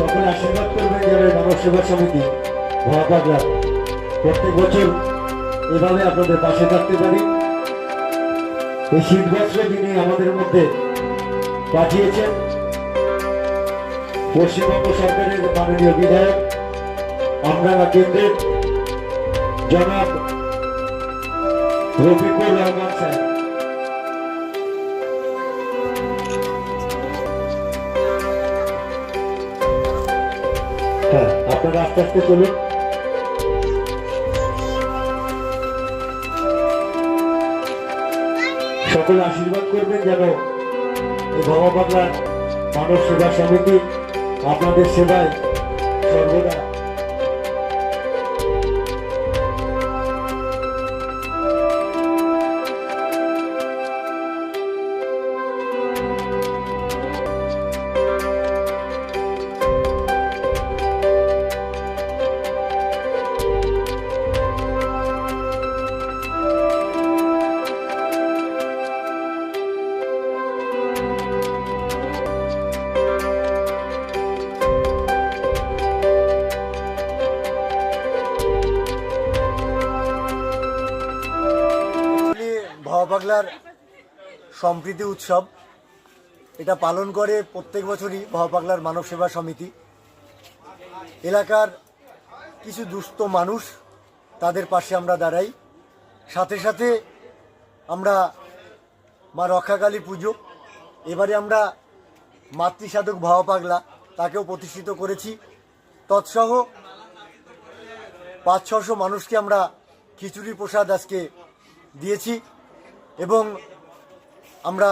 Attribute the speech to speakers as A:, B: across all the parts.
A: সকলে আশীর্বাদ করবেন এই মানব সেবা সমিতি মহাপাগলা প্রত্যেক বছর এভাবে আপনাদের পাশে থাকতে পারি। এই শীত বস্ত্র যিনি আমাদের মধ্যে পাঠিয়েছেন, পশ্চিমবঙ্গ সরকারের মাননীয় বিধায়ক, আমরা কেন্দ্রের জনাব রফিকুর রহমান সাহেব হ্যাঁ আপনারা আস্তে আস্তে চলুন। সকলে আশীর্বাদ করবেন যেন এই বাবা বাংলার মানব সেবা সমিতি আপনাদের সেবায় সর্বদা
B: পাগলার সম্প্রীতি উৎসব। এটা পালন করে প্রত্যেক বছরই পাগলার মানব সেবা সমিতি। এলাকার কিছু দুস্থ মানুষ তাদের পাশে আমরা দাঁড়াই। সাথে সাথে আমরা মা রক্ষাকালী পুজো। এবারে আমরা মাতৃসাধক ভাবা পাগলা তাকেও প্রতিষ্ঠিত করেছি। তৎসহ পাঁচ ছশো মানুষকে আমরা খিচুড়ি প্রসাদ আজকে দিয়েছি। এবং আমরা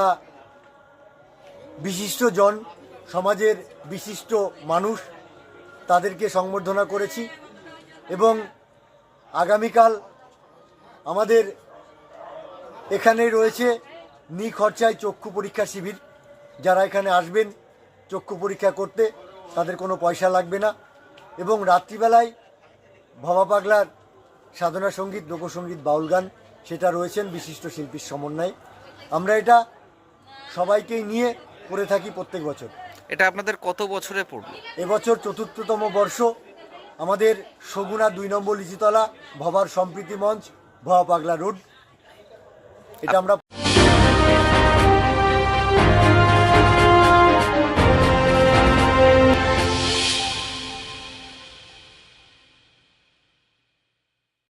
B: বিশিষ্ট জন, সমাজের বিশিষ্ট মানুষ তাদেরকে সংবর্ধনা করেছি এবং আগামীকাল আমাদের এখানে রয়েছে নিখরচায় চক্ষু পরীক্ষা শিবির। যারা এখানে আসবেন চক্ষু পরীক্ষা করতে, তাদের কোনো পয়সা লাগবে না এবং রাত্রিবেলায় ভবা পাগলার সাধনা সংগীত, লোকসঙ্গীত, বাউল গান সেটা রয়েছেন বিশিষ্ট শিল্পীর সমন্বয়ে। আমরা এটা সবাইকেই নিয়ে করে থাকি প্রত্যেক বছর।
C: এটা আপনাদের কত বছরে পড়ল?
B: এবছর চতুর্থতম বর্ষ আমাদের সগুনা দুই নম্বর লিচিতলা ভবার সম্প্রীতি মঞ্চ ভবা পাগলা রোড। এটা আমরা